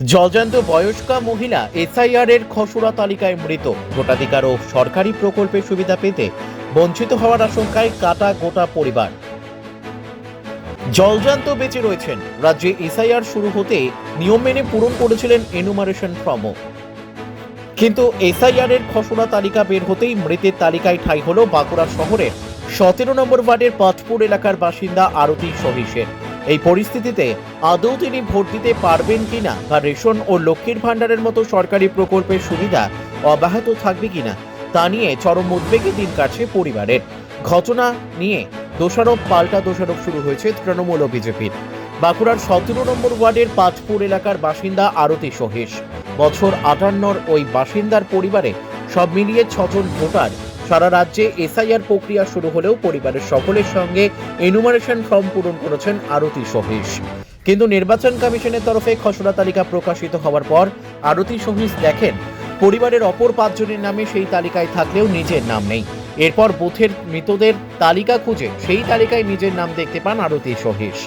জলজান্ত বয়স্কা মহিলা এসআইআর এর খসড়া তালিকায় মৃত। ভোটাধিকার ও সরকারি প্রকল্পের সুবিধা পেতে বঞ্চিত হওয়ার আশঙ্কায় কাটা গোটা পরিবার। জলজান্ত বেঁচে রয়েছেন। রাজ্যে এসআইআর শুরু হতে নিয়ম মেনে পূরণ করেছিলেন এনুমারেশন ফর্মও কিন্তু এসআইআর এর খসড়া তালিকা বের হতেই মৃতের তালিকায় ঠাঁই হল বাঁকুড়া শহরের সতেরো নম্বর ওয়ার্ডের পাটপুর এলাকার বাসিন্দা আরতি সহিসের এই পরিস্থিতিতে আদৌ তিনি ভোট দিতে পারবেন কিনা বা রেশন ও লক্ষ্মীর ভাণ্ডারের মতো সরকারি প্রকল্পের সুবিধা অব্যাহত থাকবে কিনা তা নিয়ে চরম উদ্বেগে দিন কাটছে পরিবারের। ঘটনা নিয়ে দোষারোপ, পাল্টা দোষারোপ শুরু হয়েছে তৃণমূল ও বিজেপির। বাঁকুড়ার সতেরো নম্বর ওয়ার্ডের পাঁচপুর এলাকার বাসিন্দা আরতি সহিস বছর আটান্নর ওই বাসিন্দার পরিবারে সব মিলিয়ে ছজন ভোটার সারা রাজ্যে এসআইআর প্রক্রিয়া শুরু হলেও পরিবারের সকলের সঙ্গে এনুমারেশন ফর্ম পূরণ করেছেন আরতি সহিস কিন্তু নির্বাচন কমিশনের তরফে খসড়া তালিকা প্রকাশিত হওয়ার পর আরতি সহিস দেখেন, পরিবারের অপর পাঁচজনের নামে সেই তালিকায় থাকলেও নিজের নাম নেই। এরপর বুথের মৃতদের তালিকা খুঁজে সেই তালিকায় নিজের নাম দেখতে পান আরতি সহিস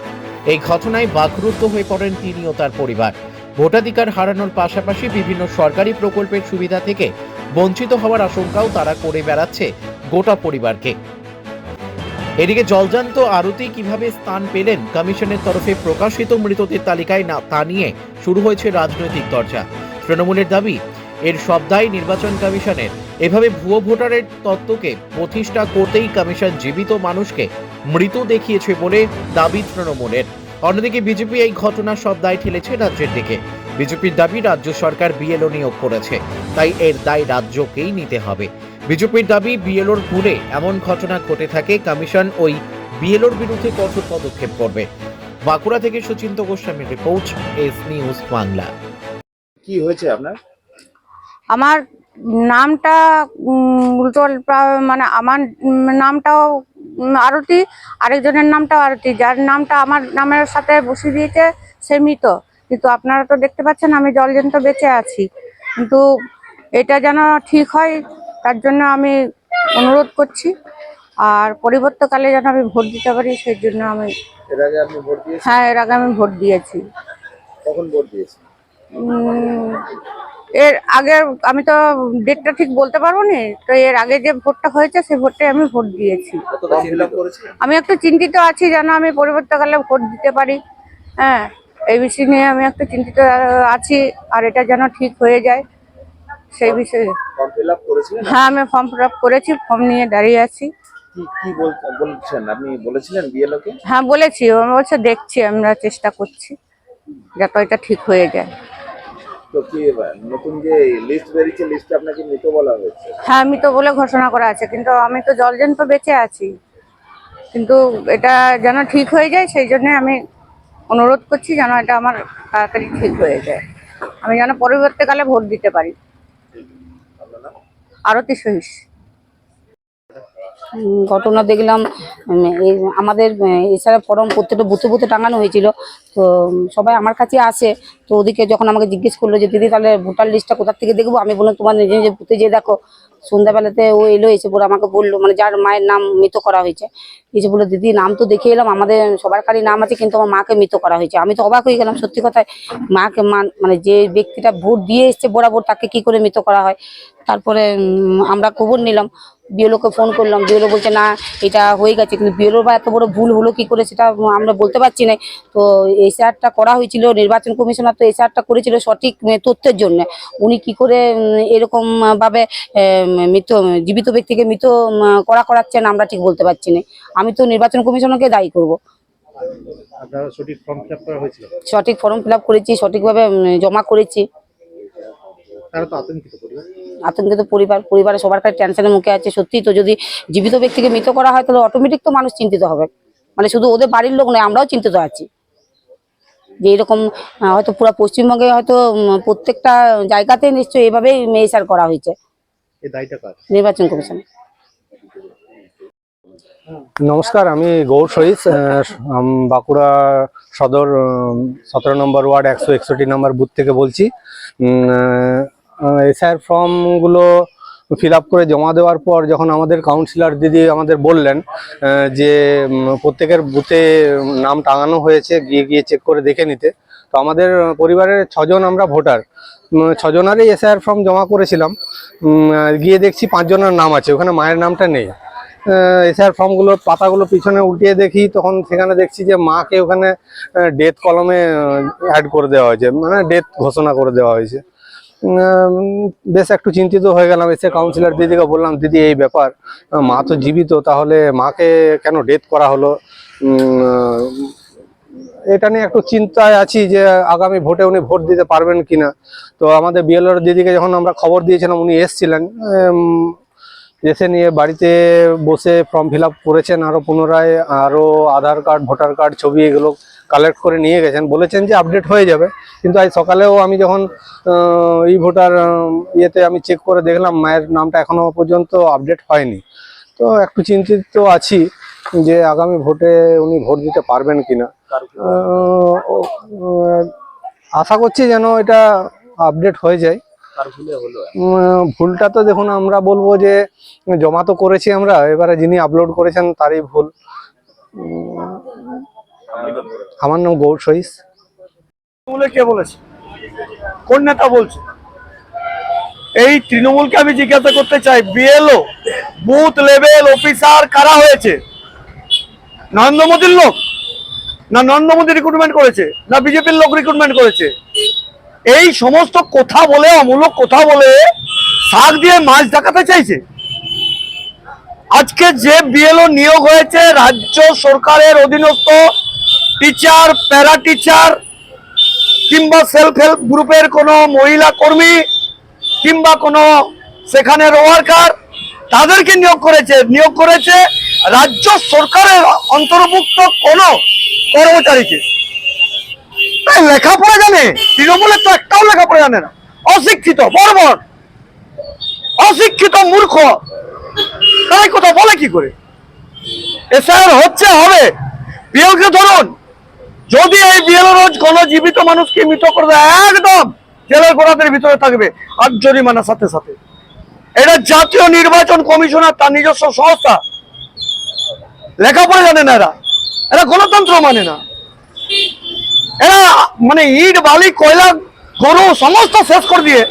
এই ঘটনায় বাকরুদ্ধ হয়ে পড়েন তিনি ও তার পরিবার। ভোটাধিকার হারানোর পাশাপাশি বিভিন্ন সরকারি প্রকল্পের সুবিধা থেকে বঞ্চিত হওয়ার আশঙ্কাও তারা করে বেড়াচ্ছে গোটা পরিবারকে। এদিকে জলজান্ত আরতি কীভাবে স্থান পেলেন কমিশনের তরফে প্রকাশিত মৃতদের তালিকায় না তা নিয়ে শুরু হয়েছে রাজনৈতিক চর্চা তৃণমূলের দাবি, এর সব দায় নির্বাচন কমিশনের। এভাবে ভুয়ো ভোটারের তত্ত্বকে প্রতিষ্ঠা করতেই কমিশন জীবিত মানুষকে মৃত দেখিয়েছে বলে দাবি তৃণমূলের। অন্যদিকে বিজেপি এই ঘটনার সব দায় ঠেলেছে রাজ্যের দিকে। বিজেপির দাবি রাজ্য সরকার বিএলও নিয়োগ করেছে। তাই এর দায় রাজ্যকেই নিতে হবে। বিজেপির দাবি বিএলওর ভুলে এমন ঘটনা ঘটে থাকে কমিশন ওই বিএলওর বিরুদ্ধে কঠোর পদক্ষেপ করবে। বাঁকুড়া থেকে সুচিন্ত গোস্বামীর রিপোর্ট এস নিউজ বাংলা। কি হয়েছে আপনার? আমার নামটা উল্টো মানে আমার নামটাও আরতি আরেকজনের নামটাও আরতি। যার নামটা আমার নামের সাথে বসিয়ে দিয়েছে সে মৃত। কিন্তু আপনারা তো দেখতে পাচ্ছেন আমি জলজন্ত বেঁচে আছি। কিন্তু এটা যেন ঠিক হয় তার জন্য আমি অনুরোধ করছি। আর পরিবর্তকালে যেন আমি ভোট দিতে পারি সেই জন্য আমি এর আগে আপনি ভোট দিয়েছেন? হ্যাঁ এর আগে আমি ভোট দিয়েছি। কখন ভোট দিয়েছেন? এর আগে আমি তো ডেটটা ঠিক বলতে পারব না তো এর আগে যে ভোটটা হয়েছে সেই ভোটে আমি ভোট দিয়েছি। আমি একটু চিন্তিত আছি যেন আমি পরিবর্তকালে ভোট দিতে পারি। হ্যাঁ এই বিষয় নিয়ে আমি একটু চিন্তিত আছি আর এটা যেন ঠিক হয়ে যায় সেই বিষয়ে। হ্যাঁ আমি ফর্ম ফিল আপ করেছি ফর্ম নিয়ে দাঁড়িয়ে আছি। হ্যাঁ বলেছি বলছে দেখছি আমরা চেষ্টা করছি যাতে এটা ঠিক হয়ে যায়। তো নতুন যে লিস্ট বেরিয়েছে আপনাকে মৃত হ্যাঁ আমি তো বলে ঘোষণা করা আছে কিন্তু আমি তো জলজন্ত বেঁচে আছি। কিন্তু এটা যেন ঠিক হয়ে যায় সেই জন্য আমি অনুরোধ করছি যেন এটা আমার তাড়াতাড়ি ঠিক হয়ে যায়। আমি যেন পরবর্তীকালে ভোট দিতে পারি। আরতি সহিস। ঘটনা দেখলাম আমাদের এছাড়া ফর্ম প্রত্যেকটা বুথে বুথে টাঙানো হয়েছিল। তো সবাই আমার কাছে আসে। তো ওদিকে যখন আমাকে জিজ্ঞেস করল যে, দিদি, তাহলে ভোটার লিস্টটা কোথা থেকে দেখব? আমি বললাম, তোমার নিজে নিজে বুথে যেয়ে দেখো। সন্ধ্যাবেলাতে ও এলো, এসে পড়ে আমাকে বলল মানে যার মায়ের নাম মৃত করা হয়েছে। এসে বলল, দিদি, নাম তো দেখে এলাম, আমাদের সবার কারই নাম আছে, কিন্তু আমার মাকে মৃত করা হয়েছে। আমি তো অবাক হয়ে গেলাম, সত্যি কথায়, মাকে মান- মানে যে ব্যক্তিটা ভোট দিয়ে এসছে বরাবর তাকে কি করে মৃত করা হয়? তারপরে আমরা খবর নিলাম বিএলওকে ফোন করলাম। বিএলও বলছে না এটা হয়ে গেছে। কিন্তু বিএলও বা এত বড় ভুল হলো কি করে সেটা আমরা বলতে পারছি না। তো এসআরটা করা হয়েছিল নির্বাচন কমিশনার তো এসআরটা করেছিল সঠিক তথ্যের জন্য। উনি কি করে উম, এরকম ভাবে মৃত জীবিত ব্যক্তিকে মৃত করা করাচ্ছেন আমরা ঠিক বলতে পারছি না। আমি তো নির্বাচন কমিশনকে দায়ী করব। সঠিক ফর্ম ফিল আপ করা হয়েছিল? সঠিক ফর্ম ফিল আপ করেছি সঠিকভাবে জমা করেছি। তারা তো আতঙ্কিত পরিবার। আতঙ্কিত পরিবার সবার কাছে টেনশনের মুখে আছে। সত্যি তো যদি জীবিত ব্যক্তিকে মৃত করা হয় তাহলে অটোমেটিক তো মানুষ চিন্তিত হবে। মানে শুধু ওদের বাড়ির লোক নয় আমরাও চিন্তিত আছি। যে এরকম হয়তো পুরো পশ্চিমবঙ্গে হয়তো প্রত্যেকটা জায়গাতে নিশ্চয়ই এভাবেই মেসার করা হয়েছে। এই দায়টা কার? নির্বাচন কমিশন। নমস্কার আমি গৌর আম, বাঁকুড়া সদর সতেরো নম্বর ওয়ার্ড একশো একষট্টি নম্বর বুথ থেকে বলছি। এসআইআর ফর্মগুলো ফিল করে জমা দেওয়ার পর যখন আমাদের কাউন্সিলর দিদি আমাদের বললেন যে প্রত্যেকের বুথে নাম টাঙানো হয়েছে, গিয়ে গিয়ে চেক করে দেখে নিতে। তো আমাদের পরিবারের ছজন আমরা ভোটার। ছজনারই এসআইআর ফর্ম জমা করেছিলাম। গিয়ে দেখছি পাঁচজনের নাম আছে, ওখানে মায়ের নামটা নেই। এসআইআর ফর্মগুলোর পাতাগুলো পিছনে উল্টিয়ে দেখি, তখন সেখানে দেখছি যে মাকে ওখানে ডেথ কলমে অ্যাড করে দেওয়া হয়েছে। মানে ডেথ ঘোষণা করে দেওয়া হয়েছে। বেশ একটু চিন্তিত হয়ে গেলাম, এসে কাউন্সিলর দিদিকে বললাম, দিদি, এই ব্যাপার মা তো জীবিত, তাহলে মাকে কেন ডেথ করা হলো? এটা নিয়ে একটু চিন্তায় আছি যে আগামী ভোটে উনি ভোট দিতে পারবেন কিনা। তো আমাদের বিএলআর দিদিকে যখন আমরা খবর দিয়েছিলাম, উনি এসছিলেন এসে নিয়ে বাড়িতে বসে ফর্ম ফিল করেছেন আরও পুনরায় আরও আধার কার্ড ভোটার কার্ড ছবি এগুলো কালেক্ট করে নিয়ে গেছেন। বলেছেন যে আপডেট হয়ে যাবে, কিন্তু আজ সকালেও আমি যখন ই ভোটার ইয়েতে আমি চেক করে দেখলাম, মায়ের নামটা এখনও পর্যন্ত আপডেট হয়নি। তো একটু চিন্তিত আছি যে আগামী ভোটে উনি ভোট দিতে পারবেন কিনা। আশা করছি যেন এটা আপডেট হয়ে যায়। ভুলটা তো দেখুন আমরা বলব যে জমা তো করেছি আমরা এবারে যিনি আপলোড করেছেন তারই ভুল। আমার নাম গৌর সহিস। তৃণমূলে কে বলেছে? কোন নেতা বলছে? এই তৃণমূলকে আমি জিজ্ঞাসা করতে চাই বিএলও বুথ লেভেল অফিসার কারা হয়েছে? নরেন্দ্র মোদীর লোক? না নরেন্দ্র মোদী রিক্রুটমেন্ট করেছে? না বিজেপির লোক রিক্রুটমেন্ট করেছে? এই সমস্ত কথা বলে, অমূলক কথা বলে শাক দিয়ে মাছ দেখাতে চাইছে। আজকে যে বিএলও নিয়োগ হয়েছে, রাজ্য সরকারের অধীনস্থ টিচার প্যারা টিচার কিংবা সেলফ হেল্প গ্রুপের কোনো মহিলা কর্মী কিংবা কোনো সেখানে ওয়ার্কার তাদেরকে নিয়োগ করেছে। নিয়োগ করেছে রাজ্য সরকারের অন্তর্ভুক্ত কোনো কর্মচারীকে। তাই লেখাপড়া জানে? তৃণমূলের তো একটাও লেখাপড়া জানে না। অশিক্ষিত, বর্বর। অশিক্ষিত মূর্খ। তাই কথা বলে কি করে? এসআইআর হচ্ছে, হবে। বিএলকে ধরুন, যদি এই বিএলও রোজ কোন জীবিত মানুষকে মৃত করে দেয়, একদম জেলের গোড়াদের ভিতরে থাকবে, আর জরিমানার সাথে সাথে। এটা জাতীয় নির্বাচন কমিশনার তার নিজস্ব সংস্থা। লেখাপড়া জানে না এরা। এরা গণতন্ত্র মানে না। এরা মানে ইট বালি কয়লা গরু সমস্ত শেষ করে দিয়ে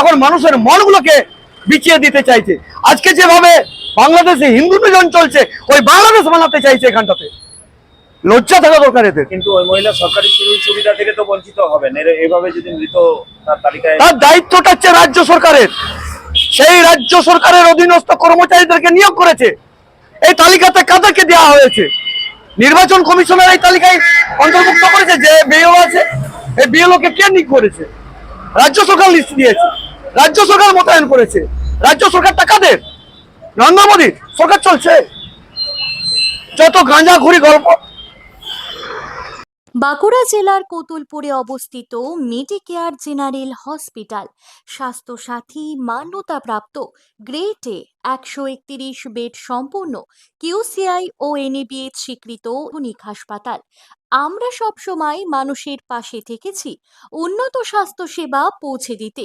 এখন মানুষের মনগুলোকে বিছিয়ে দিতে চাইছে। আজকে যেভাবে বাংলাদেশে হিন্দু নিধন চলছে ওই বাংলাদেশ বানাতে চাইছে এখানটাতে। লজ্জা থাকা দরকার এদের। কিন্তু ওই মহিলা সরকারি সুযোগ সুবিধা থেকে তো বঞ্চিত হবেন। এভাবে যদি মৃত তার তালিকায় তার দায়িত্বটা হচ্ছে রাজ্য সরকারের। সেই রাজ্য সরকারের অধীনস্থ কর্মচারীদেরকে নিয়োগ করেছে। এই তালিকাতে কাদেরকে দেওয়া হয়েছে? নির্বাচন কমিশনের এই তালিকায় অন্তর্ভুক্ত করেছে যে বিএলও আছে, এই বিএলও কে কে নিয়োগ করেছে? রাজ্য সরকার লিস্ট দিয়েছে। রাজ্য সরকার মোতায়েন করেছে। রাজ্য সরকারটা কাদের? নরেন্দ্র মোদী সরকার চলছে। যত গাঁজা ঘুরি গল্প বাঁকুড়া জেলার কোতুলপুরে অবস্থিত মেডিকেয়ার জেনারেল হসপিটাল। স্বাস্থ্যসাথী মান্যতাপ্রাপ্ত গ্রেট এ একশো একত্রিশ বেড সম্পূর্ণ কিউসিআই ও এনএবিএচ স্বীকৃত আধুনিক হাসপাতাল। আমরা সবসময় মানুষের পাশে থেকেছি। উন্নত স্বাস্থ্যসেবা পৌঁছে দিতে।